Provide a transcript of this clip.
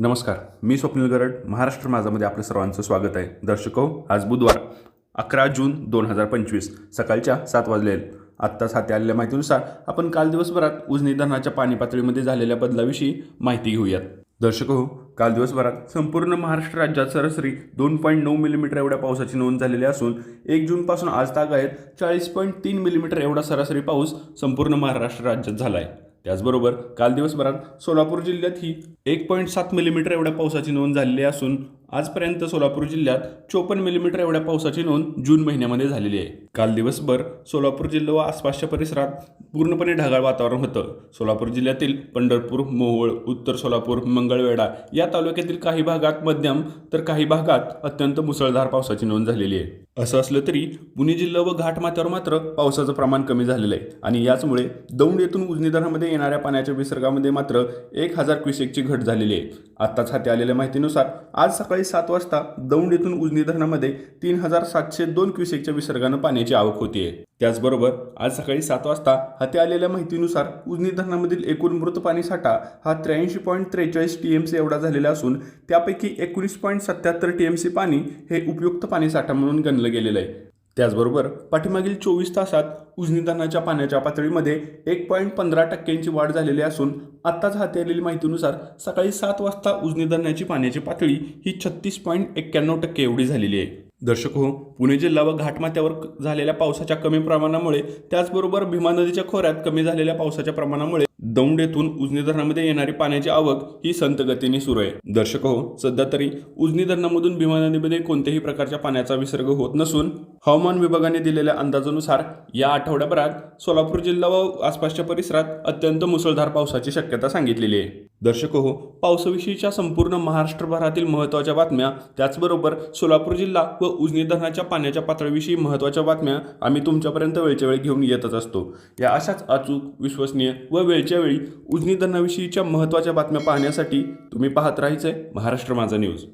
नमस्कार मी स्वप्नील गरड महाराष्ट्र माझामध्ये आपलं सर्वांचं स्वागत आहे. दर्शक आज बुधवार अकरा जून दोन हजार पंचवीस सकाळच्या सात वाजले आहेत. आत्ताच हाती आलेल्या माहितीनुसार आपण काल दिवसभरात उजनी धरणाच्या पाणी पातळीमध्ये झालेल्या बदलाविषयी माहिती घेऊयात. दर्शक हो काल दिवसभरात संपूर्ण महाराष्ट्र राज्यात सरासरी दोन पॉईंट नऊ मिलीमीटर एवढ्या पावसाची नोंद झालेली असून एक जूनपासून आज तागायत चाळीस पॉईंट तीन मिलीमीटर एवढा सरासरी पाऊस संपूर्ण महाराष्ट्र राज्यात झाला आहे त्याचबरोबर काल दिवसभरात सोलापूर जिल्ह्यात ही एक पॉईंट सात मिलीमीटर एवढ्या पावसाची नोंद झालेली असून आजपर्यंत सोलापूर जिल्ह्यात चोपन्न मिलीमीटर एवढ्या पावसाची नोंद जून महिन्यामध्ये झालेली आहे. काल दिवसभर सोलापूर जिल्हा व आसपासच्या परिसरात पूर्णपणे ढगाळ वातावरण होतं. सोलापूर जिल्ह्यातील पंढरपूर मोहोळ उत्तर सोलापूर मंगळवेढा या तालुक्यातील काही भागात मध्यम तर काही भागात अत्यंत मुसळधार पावसाची नोंद झालेली आहे. असं असलं तरी पुणे जिल्हा व घाटमाथ्यावर मात्र पावसाचं प्रमाण कमी झालेलं आहे. आणि याचमुळे दौंड येथून उजनी धरणामध्ये येणाऱ्या पाण्याच्या विसर्गामध्ये मात्र एक हजार क्युसेकची घट झालेली आहे. आत्ताच हाती आलेल्या माहितीनुसार आज सकाळी सात वाजता दौंड येथून उजनी धरणामध्ये तीन हजार सातशे दोन क्युसेकच्या विसर्गानं पाण्याची आवक होतीये त्याचबरोबर आज सकाळी सात वाजता हाती आलेल्या माहितीनुसार उजनी धरणामधील एकूण मृत पाणी साठा हा त्र्याऐंशी पॉईंट त्रेचाळीस टी एम सी एवढा झालेला असून त्यापैकी एकोणीस पॉईंट सत्याहत्तर टी एम सी पाणी हे उपयुक्त पाणी साठा म्हणून गणलं गेलेलं आहे. त्याचबरोबर पाठीमागील चोवीस तासात उजनी धरणाच्या पाण्याच्या पातळीमध्ये एक पॉईंट पंधरा टक्क्यांची वाढ झालेली असून आत्ताच हाती आलेली माहितीनुसार सकाळी सात वाजता उजनी धरणाची पाण्याची पातळी ही छत्तीस पॉईंट एक्क्याण्णव टक्के एवढी झालेली आहे. दर्शक हो पुणे जिल्हा व घाटमाथ्यावर झालेल्या पावसाच्या कमी प्रमाणामुळे त्याचबरोबर भीमा नदीच्या खोऱ्यात कमी झालेल्या पावसाच्या प्रमाणामुळे दौंड येथून उजनी धरणामध्ये येणारी पाण्याची आवक ही संत गतीने सुरू आहे. दर्शक हो सध्या तरी उजनी धरणामधून भीमा नदीमध्ये कोणत्याही प्रकारच्या पाण्याचा विसर्ग होत नसून हवामान विभागाने दिलेल्या अंदाजानुसार या आठवड्याभरात सोलापूर जिल्हा व आसपासच्या परिसरात अत्यंत मुसळधार पावसाची शक्यता सांगितलेली आहे. दर्शक हो पावसाविषयीच्या संपूर्ण महाराष्ट्रभरातील महत्त्वाच्या बातम्या त्याचबरोबर सोलापूर जिल्हा व उजनी धरणाच्या पाण्याच्या पातळीविषयी महत्त्वाच्या बातम्या आम्ही तुमच्यापर्यंत वेळच्या वेळी घेऊन येतच असतो. या अशाच अचूक विश्वसनीय व वेळच्या वेळी उजनी धरणाविषयीच्या महत्त्वाच्या बातम्या पाहण्यासाठी तुम्ही पाहत राहायचंय महाराष्ट्र माझा न्यूज.